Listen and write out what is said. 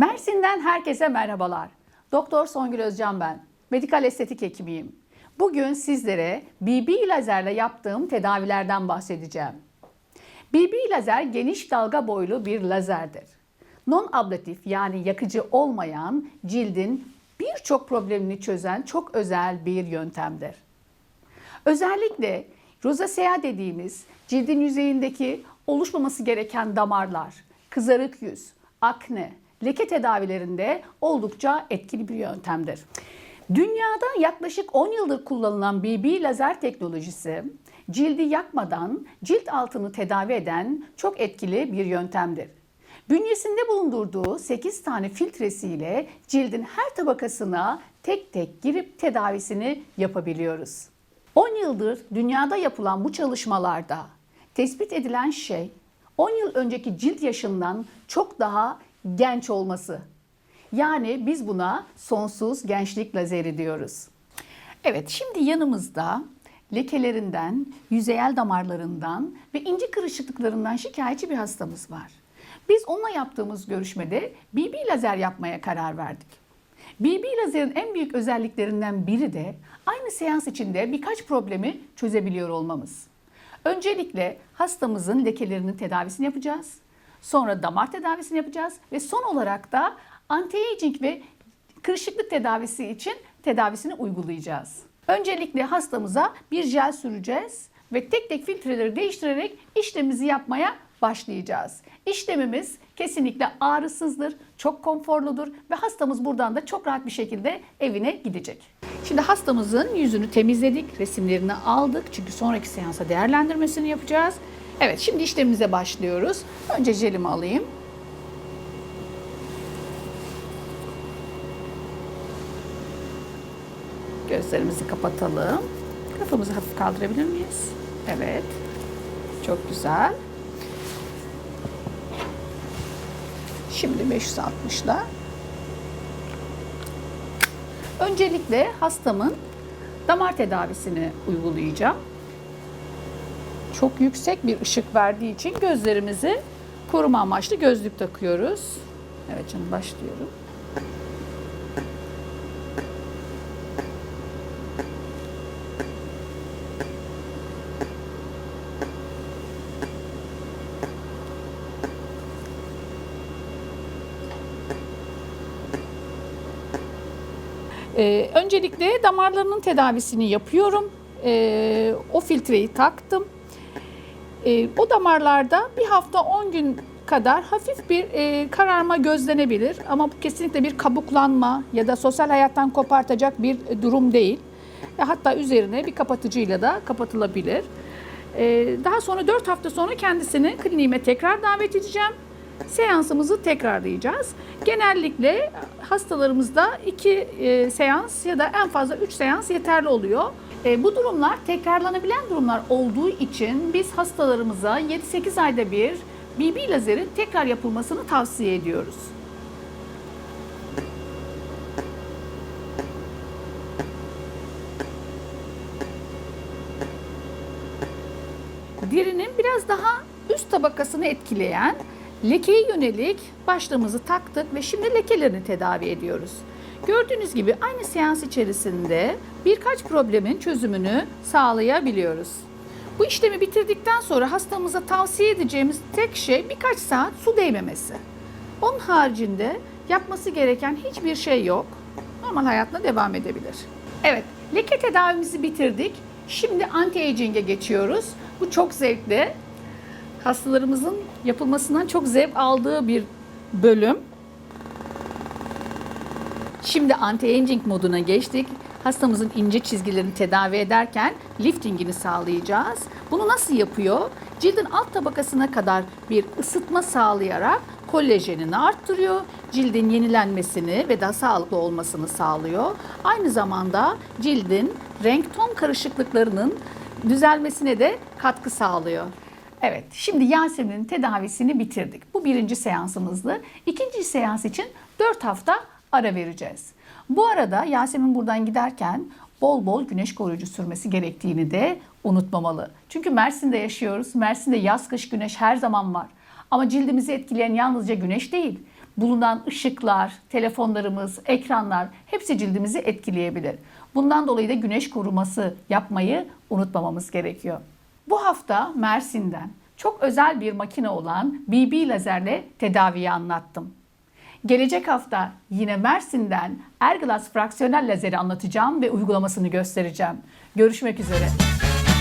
Mersin'den herkese merhabalar. Doktor Songül Özcan ben. Medikal estetik hekimiyim. Bugün sizlere BB lazerle yaptığım tedavilerden bahsedeceğim. BB lazer geniş dalga boylu bir lazerdir. Non-ablatif yani yakıcı olmayan cildin birçok problemini çözen çok özel bir yöntemdir. Özellikle rozasea dediğimiz cildin yüzeyindeki oluşmaması gereken damarlar, kızarık yüz, akne, leke tedavilerinde oldukça etkili bir yöntemdir. Dünyada yaklaşık 10 yıldır kullanılan BB lazer teknolojisi cildi yakmadan cilt altını tedavi eden çok etkili bir yöntemdir. Bünyesinde bulundurduğu 8 tane filtresiyle cildin her tabakasına tek tek girip tedavisini yapabiliyoruz. 10 yıldır dünyada yapılan bu çalışmalarda tespit edilen şey 10 yıl önceki cilt yaşından çok daha genç olması. Yani biz buna sonsuz gençlik lazeri diyoruz. Evet şimdi yanımızda lekelerinden, yüzeyel damarlarından ve ince kırışıklıklarından şikayetçi bir hastamız var. Biz onunla yaptığımız görüşmede BB lazer yapmaya karar verdik. BB lazerin en büyük özelliklerinden biri de aynı seans içinde birkaç problemi çözebiliyor olmamız. Öncelikle hastamızın lekelerinin tedavisini yapacağız. Sonra damar tedavisini yapacağız ve son olarak da anti-aging ve kırışıklık tedavisi için tedavisini uygulayacağız. Öncelikle hastamıza bir jel süreceğiz ve tek tek filtreleri değiştirerek işlemimizi yapmaya başlayacağız. İşlemimiz kesinlikle ağrısızdır, çok konforludur ve hastamız buradan da çok rahat bir şekilde evine gidecek. Şimdi hastamızın yüzünü temizledik, resimlerini aldık çünkü sonraki seansa değerlendirmesini yapacağız. Evet şimdi işlemimize başlıyoruz. Önce jelimi alayım. Gözlerimizi kapatalım. Kafamızı hafif kaldırabilir miyiz? Evet. Çok güzel. Şimdi 560'la. Öncelikle hastamın damar tedavisini uygulayacağım. Çok yüksek bir ışık verdiği için gözlerimizi koruma amaçlı gözlük takıyoruz. Evet şimdi başlıyorum. Ee, öncelikle damarlarının tedavisini yapıyorum. Ee, o filtreyi taktım. Ee, o damarlarda bir hafta 10 gün kadar hafif bir e, kararma gözlenebilir. Ama bu kesinlikle bir kabuklanma ya da sosyal hayattan kopartacak bir durum değil. Ve hatta üzerine bir kapatıcıyla da kapatılabilir. Ee, daha sonra 4 hafta sonra kendisini kliniğime tekrar davet edeceğim seansımızı tekrarlayacağız. Genellikle hastalarımızda iki e, seans ya da en fazla üç seans yeterli oluyor. E, bu durumlar tekrarlanabilen durumlar olduğu için biz hastalarımıza 7-8 ayda bir BB lazerin tekrar yapılmasını tavsiye ediyoruz. Derinin biraz daha üst tabakasını etkileyen lekeye yönelik başlığımızı taktık ve şimdi lekelerini tedavi ediyoruz. Gördüğünüz gibi aynı seans içerisinde birkaç problemin çözümünü sağlayabiliyoruz. Bu işlemi bitirdikten sonra hastamıza tavsiye edeceğimiz tek şey birkaç saat su değmemesi. Onun haricinde yapması gereken hiçbir şey yok. Normal hayatına devam edebilir. Evet, leke tedavimizi bitirdik. Şimdi anti-aging'e geçiyoruz. Bu çok zevkli hastalarımızın yapılmasından çok zevk aldığı bir bölüm. Şimdi anti-aging moduna geçtik. Hastamızın ince çizgilerini tedavi ederken liftingini sağlayacağız. Bunu nasıl yapıyor? Cildin alt tabakasına kadar bir ısıtma sağlayarak kolajenini arttırıyor. Cildin yenilenmesini ve daha sağlıklı olmasını sağlıyor. Aynı zamanda cildin renk ton karışıklıklarının düzelmesine de katkı sağlıyor. Evet, şimdi Yasemin'in tedavisini bitirdik. Bu birinci seansımızdı. İkinci seans için 4 hafta ara vereceğiz. Bu arada Yasemin buradan giderken bol bol güneş koruyucu sürmesi gerektiğini de unutmamalı. Çünkü Mersin'de yaşıyoruz. Mersin'de yaz kış güneş her zaman var. Ama cildimizi etkileyen yalnızca güneş değil. bulunan ışıklar, telefonlarımız, ekranlar hepsi cildimizi etkileyebilir. Bundan dolayı da güneş koruması yapmayı unutmamamız gerekiyor. Bu hafta Mersin'den çok özel bir makine olan BB lazerle tedaviyi anlattım. Gelecek hafta yine Mersin'den Erglas fraksiyonel lazeri anlatacağım ve uygulamasını göstereceğim. Görüşmek üzere.